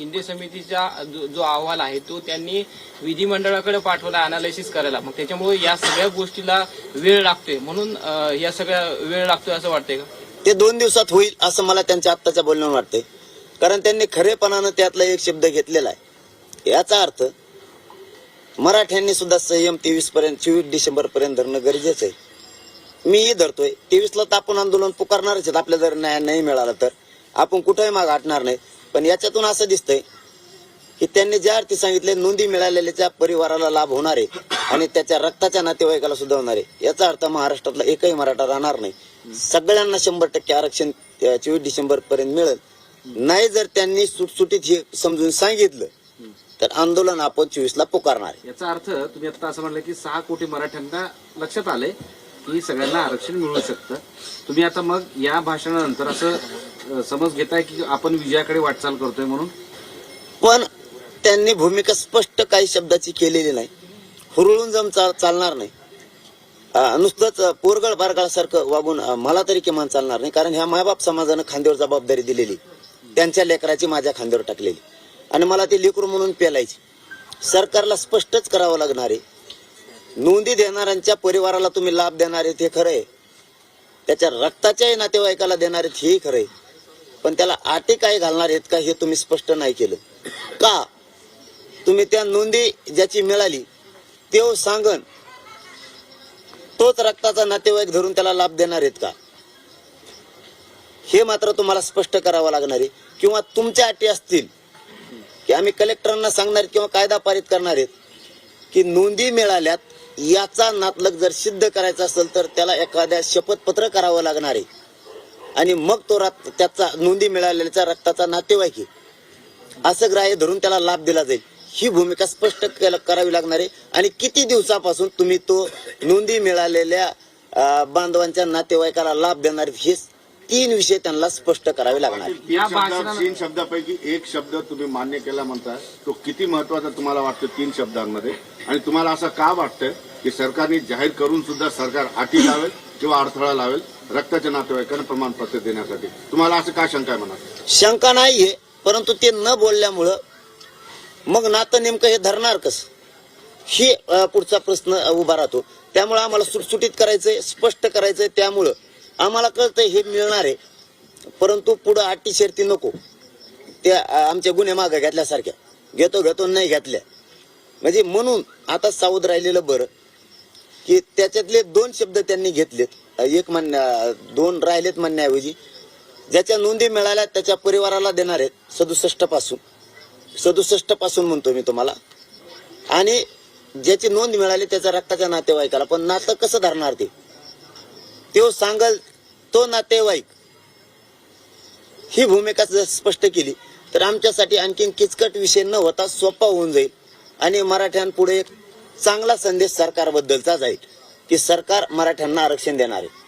शिंदे समितीचा जो जो अहवाल आहे तो त्यांनी विधिमंडळाकडे पाठवला अनालिसिस करायला. मग त्याच्यामुळे या सगळ्या गोष्टीला वेळ लागतोय. म्हणून या सगळ्या वेळ लागतोय असं वाटतंय का? ते दोन दिवसात होईल असं मला त्यांच्या आत्ताच्या बोलण्यावर वाटतंय. कारण त्यांनी खरेपणानं त्यातला एक शब्द घेतलेला आहे. याचा अर्थ मराठ्यांनी सुद्धा संयम तेवीस पर्यंत चोवीस डिसेंबर पर्यंत धरणं गरजेचं आहे. मीही धरतोय. तेवीसला तर आपण आंदोलन पुकारणारच आहेत. आपल्या जर न्याय नाही मिळाला तर. आपण कुठेही माग हटणार नाही. पण याच्यातून असं दिसतंय की त्यांनी ज्या अर्थी सांगितले नोंदी मिळालेल्याच्या परिवाराला लाभ होणार आहे आणि त्याच्या रक्ताच्या नातेवाईकाला सुद्धा होणार आहे. याचा अर्थ महाराष्ट्रातला एकही मराठा राहणार नाही. सगळ्यांना शंभर टक्के आरक्षण चोवीस डिसेंबर पर्यंत मिळेल. नाही जर त्यांनी सुटसुटीत हे समजून सांगितलं तर आंदोलन आपण चोवीसला पुकारणार याचा अर्थ तुम्ही आता असं म्हणलं की सहा कोटी मराठ्यांना लक्षात आलंय. की सगळ्यांना आरक्षण मिळू शकतं. तुम्ही आता मग या भाषणानंतर असं समज घेताय की आपण विजयाकडे वाटचाल करतोय म्हणून? पण त्यांनी भूमिका स्पष्ट काही शब्दाची केलेली नाही. हुरळून जम चाल चालणार नाही. नुसतंच पोरगळ बारगळासारखं वागून मला तरी किमान चालणार नाही. कारण ह्या मायबाप समाजानं खांद्यावर जबाबदारी दिलेली. त्यांच्या लेकराची माझ्या खांद्यावर टाकलेली. आणि मला ते लेकरू म्हणून पेलायची. सरकारला स्पष्टच करावं लागणार आहे. नोंदी देणाऱ्यांच्या परिवाराला तुम्ही लाभ देणार आहेत हे खरं आहे त्याच्या रक्ताच्याही नातेवाईकाला देणार आहेत हेही खरं आहे पण त्याला आटे काय घालणार आहेत का हे तुम्ही स्पष्ट नाही केलं. का? तुम्ही त्या नोंदी ज्याची मिळाली तेव सांगन तोच रक्ताचा नातेवाईक धरून त्याला लाभ देणार आहेत का? हे मात्र तुम्हाला स्पष्ट करावं लागणार आहे. किंवा तुमच्या अटी असतील की आम्ही कलेक्टरांना सांगणार किंवा कायदा पारित करणार आहेत की नोंदी मिळाल्यात याचा नातलग जर सिद्ध करायचा असेल तर त्याला एखाद्या शपथपत्र करावं लागणार आहे. आणि मग तो रक्त त्याचा नोंदी मिळालेल्याचा रक्ताचा नातेवाईक आहे. असं ग्राह्य धरून त्याला लाभ दिला जाईल. ही भूमिका स्पष्ट करावी लागणार आहे. आणि किती दिवसापासून तुम्ही तो नोंदी मिळालेल्या बांधवांच्या नातेवाईकाला लाभ देणार हे तीन विषय त्यांना स्पष्ट करावे लागणार आहे. या तीन शब्दापैकी एक शब्द तुम्ही मान्य केला म्हणताय तो किती महत्त्वाचा तुम्हाला वाटतं तीन शब्दांमध्ये? आणि तुम्हाला असं का वाटतं की सरकारने जाहीर करून सुद्धा सरकार अटी लावेल किंवा अडथळा लावेल रक्ताच्या नातेवाईकांना प्रमाणपत्र देण्यासाठी. तुम्हाला असं काय शंका आहे म्हणा शंका नाही आहे परंतु ते न बोलल्यामुळं मग नातं नेमकं हे धरणार कसं? ही पुढचा प्रश्न उभा राहतो. त्यामुळं आम्हाला सुटसुटीत करायचंय स्पष्ट करायचंय त्यामुळं आम्हाला कळतंय हे मिळणार आहे. परंतु पुढं अटी शर्ती नको. त्या आमच्या गुन्हे मागं घेतल्यासारख्या. घेतो घेतो नाही घेतल्या. म्हणजे म्हणून आता सावध राहिलेलं बरं. की त्याच्यातले दोन शब्द त्यांनी घेतलेत. एक म्हणण्या दोन राहिलेत म्हणण्याऐवजी. ज्याच्या नोंदी मिळाल्या त्याच्या परिवाराला देणार आहेत सदुसष्टपासून सदुसष्टपासून म्हणतो मी तुम्हाला. आणि ज्याची नोंद मिळाली त्याच्या रक्ताच्या नातेवाईकाला. पण नातं कसं धरणार ते? तो सांगल तो नातेवाईक. ही भूमिका जर स्पष्ट केली तर आमच्यासाठी आणखीन किचकट विषय न होता सोपा होऊन जाईल. आणि मराठ्यांपुढे एक चांगला संदेश सरकारबद्दलचा जाईल. की सरकार मराठ्यांना आरक्षण देणार आहे.